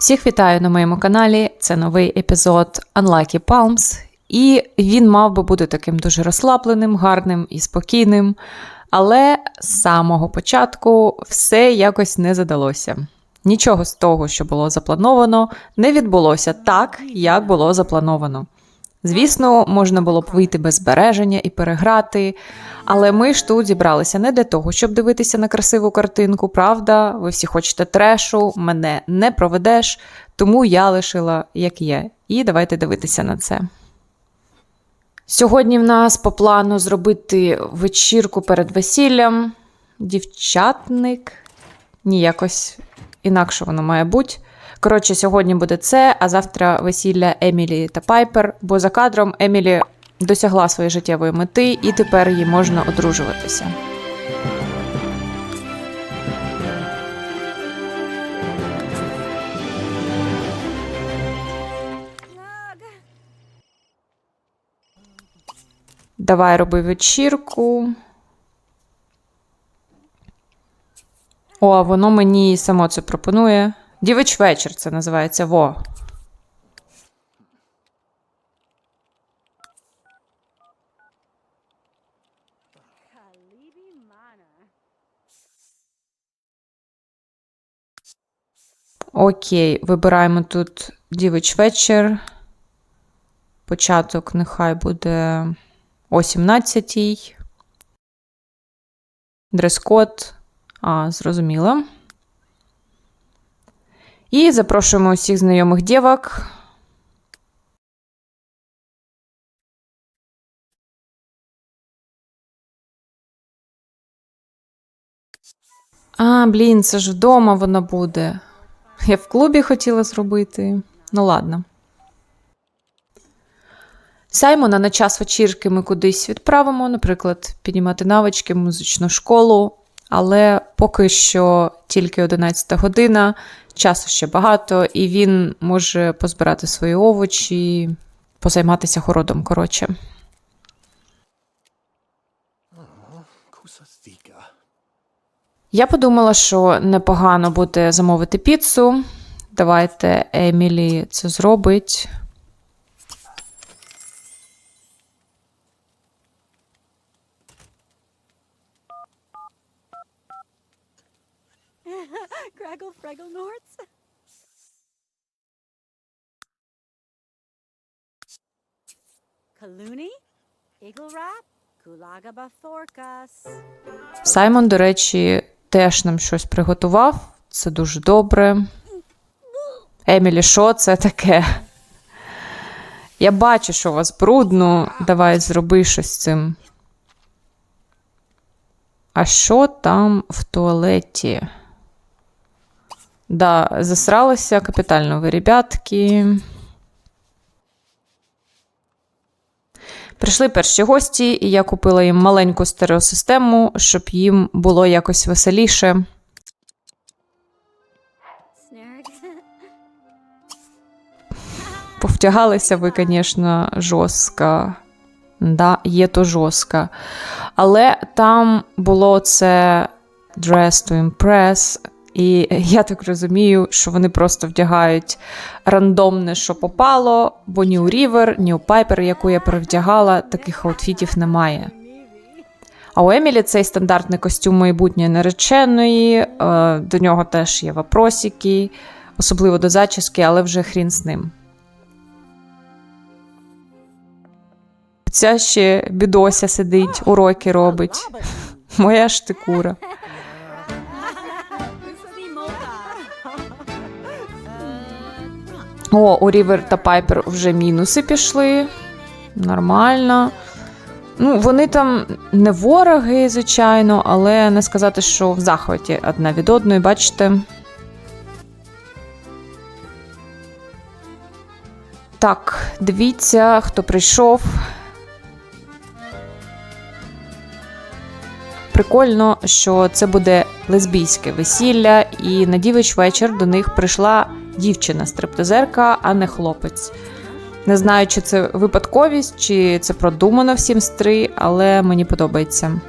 Всіх вітаю на моєму каналі. Це новий епізод Unlucky Palms. І він мав би бути таким дуже розслабленим, гарним і спокійним. Але з самого початку все якось не задалося. Нічого з того, що було заплановано, не відбулося так, як було заплановано. Звісно, можна було б вийти без збереження і переграти, але ми ж тут зібралися не для того, щоб дивитися на красиву картинку, правда? Ви всі хочете трешу, мене не проведеш, тому я лишила як є. І давайте дивитися на це. Сьогодні в нас по плану зробити вечірку перед весіллям, дівчатник. Ні, якось інакше воно має бути. Коротше, сьогодні буде це, а завтра весілля Емілі та Пайпер, бо за кадром Емілі досягла своєї життєвої мети, і тепер їй можна одружуватися. Давай роби вечірку. О, воно мені само це пропонує. Дівич вечір це називається во. Окей, вибираємо тут дівич вечір. Початок нехай буде о 17-й. Дрес-код. А, зрозуміло. І запрошуємо усіх знайомих дівок. А, блін, це ж вдома вона буде. Я в клубі хотіла зробити. Ну, ладно. Саймона на час вечірки ми кудись відправимо, наприклад, піднімати навички, музичну школу. Але поки що тільки 11 година, часу ще багато, і він може позбирати свої овочі, позайматися городом, коротше. Я подумала, що непогано буде замовити піцу. Давайте Емілі це зробить. Graggle Fraggle Norts. Kaluni, Eagle Rap, Kulaga Bathorkas. Саймон, до речі, теж нам щось приготував. Це дуже добре. Емілі, що це таке? Я бачу, що у вас брудно. Давай зроби щось з цим. А що там в туалеті? Да, засралися капітально ви, ребятки. Прийшли перші гості, і я купила їм маленьку стереосистему, щоб їм було якось веселіше. Повтягалися ви, звісно, жорстко. Да, є то жорстко. Але там було це Dress to Impress, і я так розумію, що вони просто вдягають рандомне, що попало, бо ні у Рівер, ні у Пайпер, яку я перевдягала, таких аутфітів немає. А у Емілі цей стандартний костюм майбутньої нареченої, е, до нього теж є вопросики, особливо до зачіски, але вже хрін з ним. Ця ще бідося сидить, уроки робить. Моя ти кура. О, у Рівер та Пайпер вже мінуси пішли. Нормально. Ну, вони там не вороги, звичайно, але не сказати, що в захваті одна від одної, бачите. Так, дивіться, хто прийшов. Прикольно, що це буде лесбійське весілля, і на дівич вечір до них прийшла дівчина-стриптизерка, а не хлопець. Не знаю, чи це випадковість, чи це продумано всім стри, але мені подобається.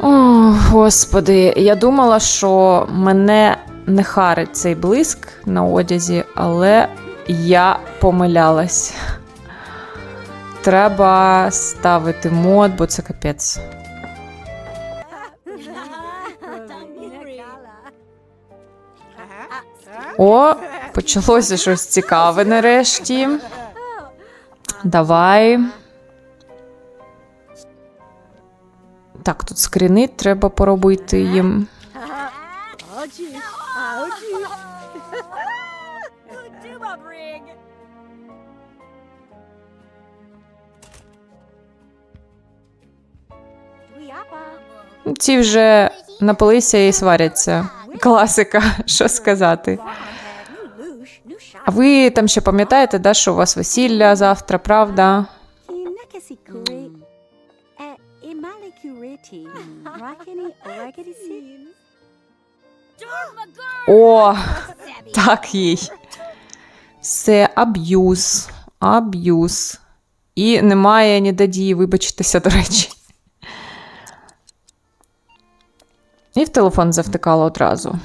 О, господи, я думала, що мене не харить цей блиск на одязі, але я помилялась. Треба ставити мод, бо це капець. О, почалося щось цікаве нарешті. Давай. Так, тут скріни треба поробити їм. Ці вже напилися і сваряться. Класика, що сказати. А ви там ще пам'ятаєте, да, що у вас весілля завтра, правда? О, так їй. Це аб'юз. Аб'юз. І немає ніде дії вибачитися, до речі. І в телефон завтикала одразу.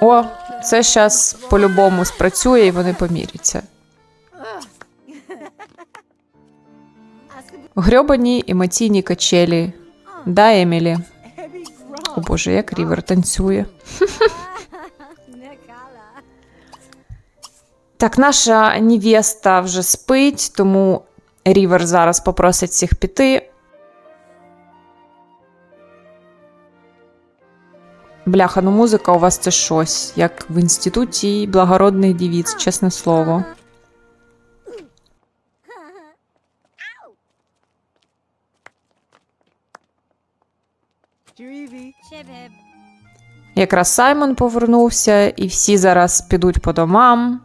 О, це зараз по-любому спрацює і вони поміряться. Грьобані емоційні качелі. Да, Емілі. О боже, як рівер танцює. Так, наша невеста вже спить, тому Рівер зараз попросить всіх піти. Бляха, ну музика у вас це щось, як в інституті благородних дівіць, чесне слово. Якраз Саймон повернувся, і всі зараз підуть по домам.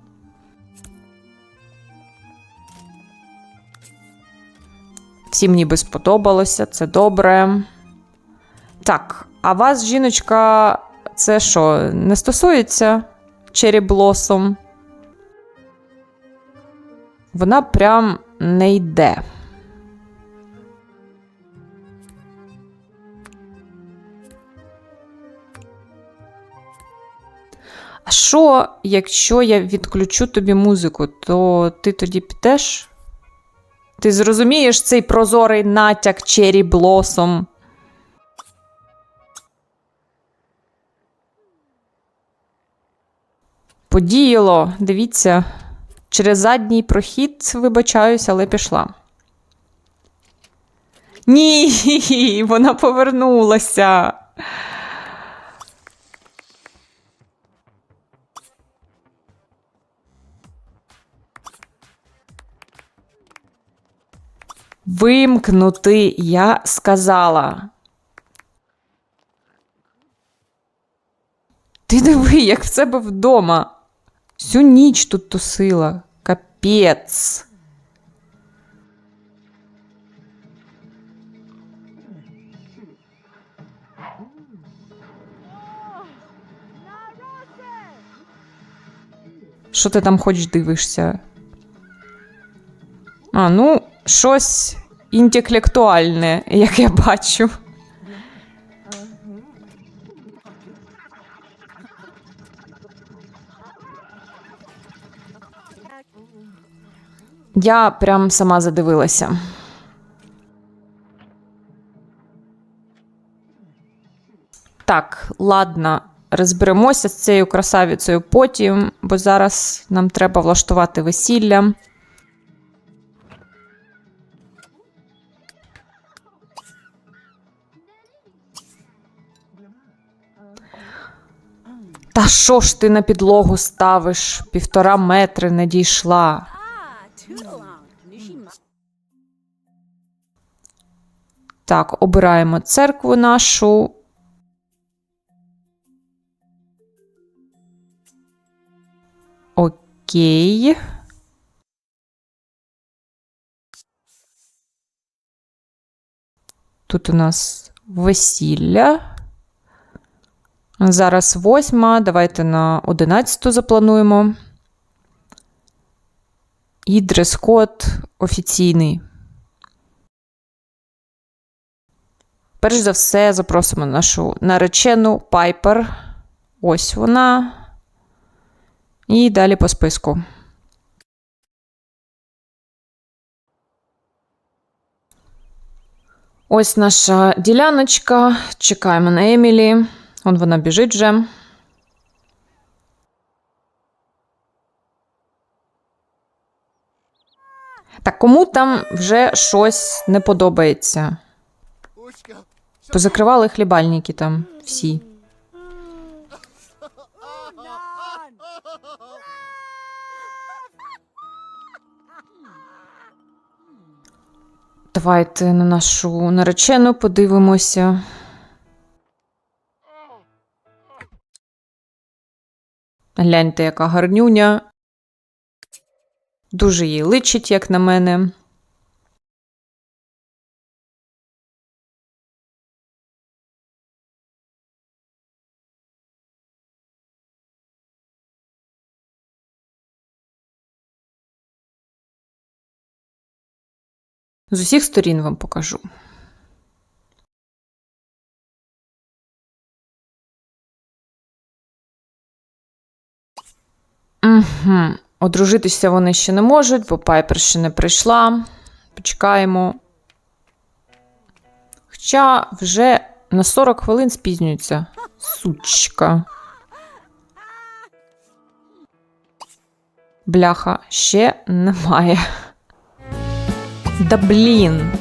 Всім ніби сподобалося, це добре. Так, а вас, жіночка, це що, не стосується Чері Блосом? Вона прям не йде. А що, якщо я відключу тобі музику, то ти тоді підеш? Ти зрозумієш цей прозорий натяк Чері Блосом? Подіяло, дивіться, через задній прохід, вибачаюсь, але пішла. Ні, вона повернулася. Вимкнути, я сказала. Ти диви, як в себе вдома. Всю ніч тут тусила. Капець. Що ти там хоч дивишся? А, ну, щось інтелектуальне, як я бачу. Я прям сама задивилася. Так, ладно, розберемося з цією красавицею потім, бо зараз нам треба влаштувати весілля. Та що ж ти на підлогу ставиш? Півтора метри не дійшла. Так, обираємо церкву нашу. Окей. Тут у нас весілля. Зараз восьма. Давайте на одинадцяту заплануємо. І дрес-код офіційний. перш за все, запросимо нашу наречену Пайпер. Ось вона. І далі по списку. Ось наша діляночка. Чекаємо на Емілі. Он вона біжить вже. Так, кому там вже щось не подобається? Позакривали хлібальники там всі. Давайте на нашу наречену подивимося. Гляньте, яка гарнюня. Дуже їй личить, як на мене. З усіх сторін вам покажу. Угу. Одружитися вони ще не можуть, бо Пайпер ще не прийшла. Почекаємо. Хоча вже на 40 хвилин спізнюється. Сучка. Бляха, ще немає. Да блін.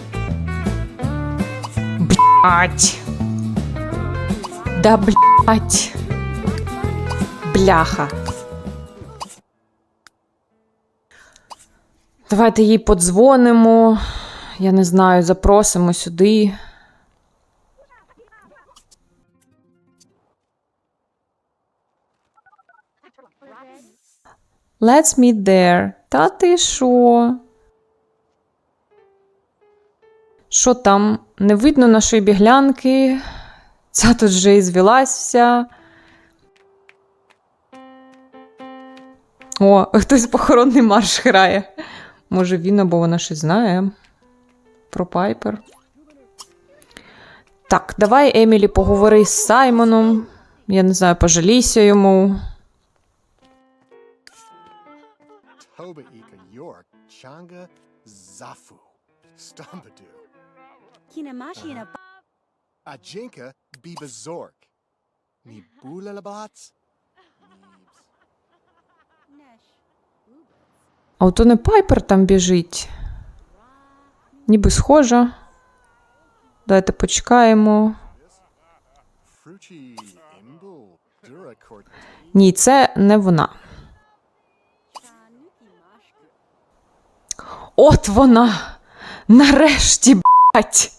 Блять. Да блять. Бляха. Давайте їй подзвонимо. Я не знаю, запросимо сюди. Let's meet there. Та ти що? Що там? Не видно нашої біглянки. Ця тут вже і звелась вся. О, хтось похоронний марш грає. Може, він або вона щось знає про Пайпер. Так, давай, Емілі, поговори з Саймоном. Я не знаю, пожалійся йому. Toba Ika York, А ото не Пайпер там біжить. Ніби схожа. Давайте почекаємо. Ні, це не вона. От вона! Нарешті, бать!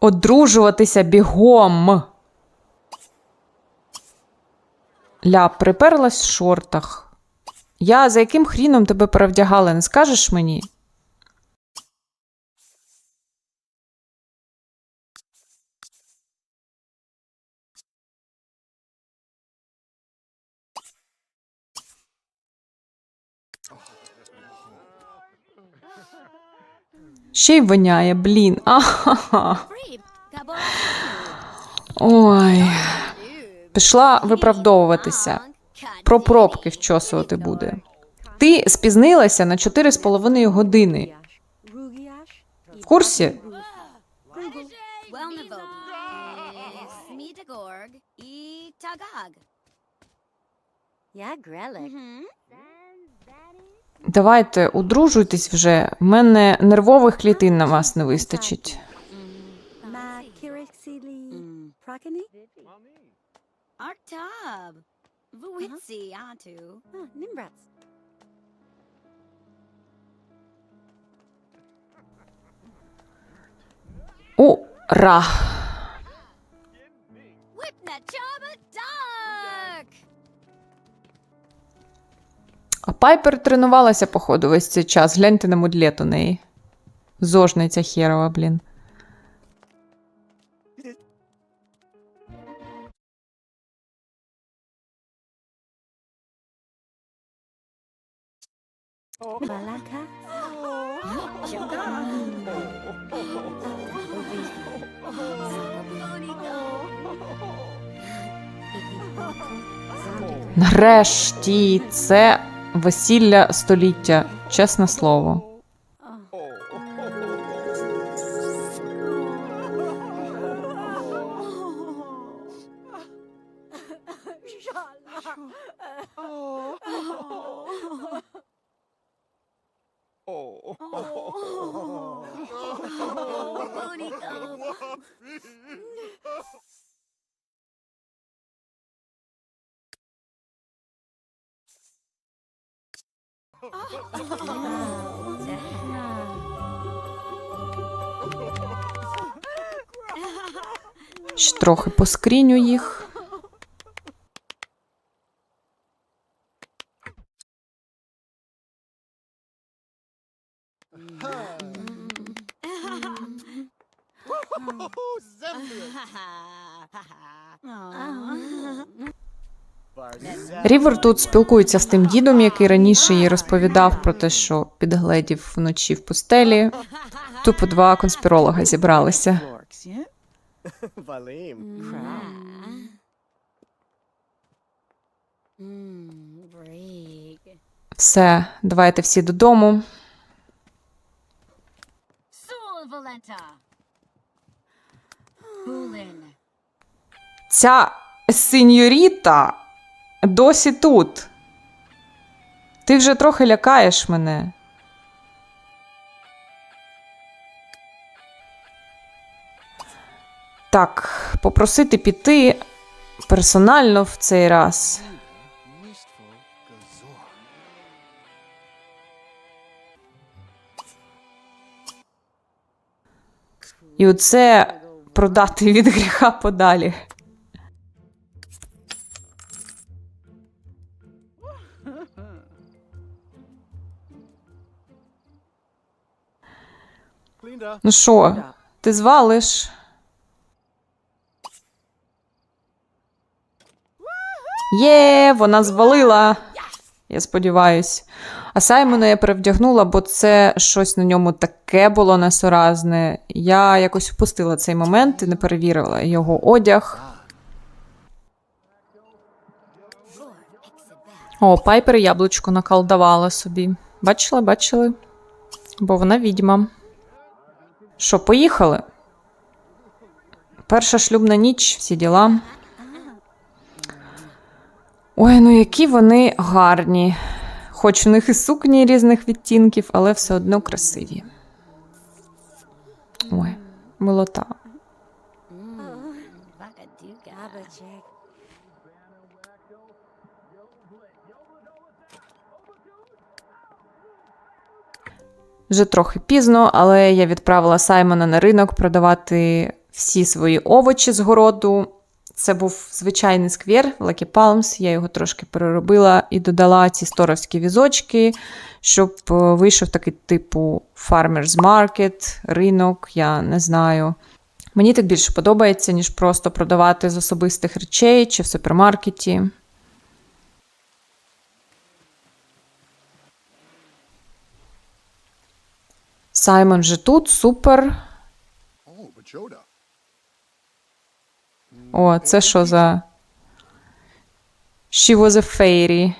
Одружуватися бігом. Ля, приперлась в шортах. Я за яким хріном тебе перевдягала, не скажеш мені? Ще й воняє, блін. Ой. Пішла виправдовуватися. Про пробки вчосувати буде. Ти спізнилася на 4,5 години. В курсі? E. Давайте одружуйтесь вже. В мене нервових клітин на вас не вистачить. Prakani? Artab. Atu. Ah, Nimbrats. Ура! Dark. А Пайпер тренувалася, походу, весь цей час. Гляньте на мудлет у неї. Зожниця херова, блін. Balaka. Нарешті, це весілля століття, чесне слово. Ще трохи поскріню їх. Рівер тут спілкується з тим дідом, який раніше їй розповідав про те, що підгледів вночі в пустелі. Тупо два конспіролога зібралися. Все, давайте всі додому. Hulin. Ця сеньоріта досі тут. Ти вже трохи лякаєш мене. Так, попросити піти персонально в цей раз. І оце продати від гріха подалі. Ну що, ти звалиш? Є, вона звалила. Я сподіваюсь. А Саймона я перевдягнула, бо це щось на ньому таке було несуразне. Я якось впустила цей момент і не перевірила його одяг. О, Пайпер яблучко наколдувала собі. Бачили, бачили? Бо вона відьма. Що, поїхали? Перша шлюбна ніч, всі діла. Ой, ну які вони гарні. Хоч у них і сукні різних відтінків, але все одно красиві. Ой, милота. Вже трохи пізно, але я відправила Саймона на ринок продавати всі свої овочі з городу. Це був звичайний сквер Lucky Palms. Я його трошки переробила і додала ці сторовські візочки, щоб е, вийшов такий типу Farmers Market, ринок, я не знаю. Мені так більше подобається, ніж просто продавати з особистих речей чи в супермаркеті. Саймон же тут, супер. Oh, Bajoda. О, це що за. She was a fairy.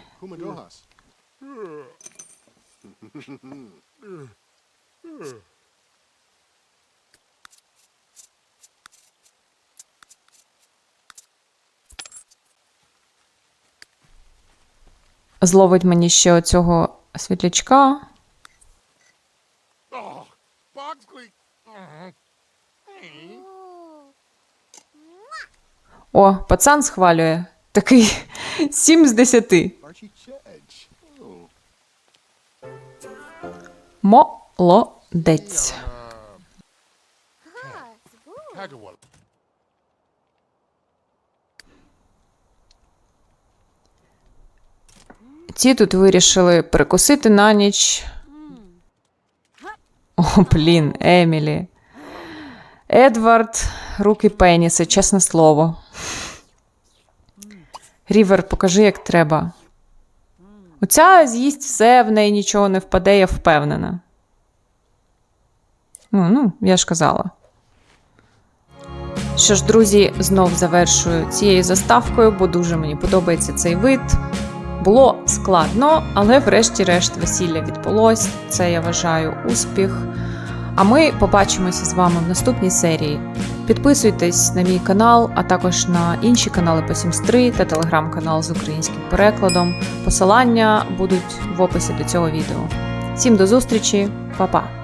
Зловить мені ще оцього світлячка. Oh. О, пацан схвалює. Такий 7 з 10. Archie Chedge. Oh. Молодець. Ті тут вирішили перекусити на ніч. О, блін, Емілі. Едвард, руки пеніси, чесне слово. Рівер, покажи, як треба. Оця з'їсть все, в неї нічого не впаде, я впевнена. Ну, ну, я ж казала. Що ж, друзі, знов завершую цією заставкою, бо дуже мені подобається цей вид. Було складно, але врешті-решт весілля відбулось. Це я вважаю успіх. А ми побачимося з вами в наступній серії. Підписуйтесь на мій канал, а також на інші канали по Sims 3 та телеграм-канал з українським перекладом. Посилання будуть в описі до цього відео. Всім до зустрічі, Па-па!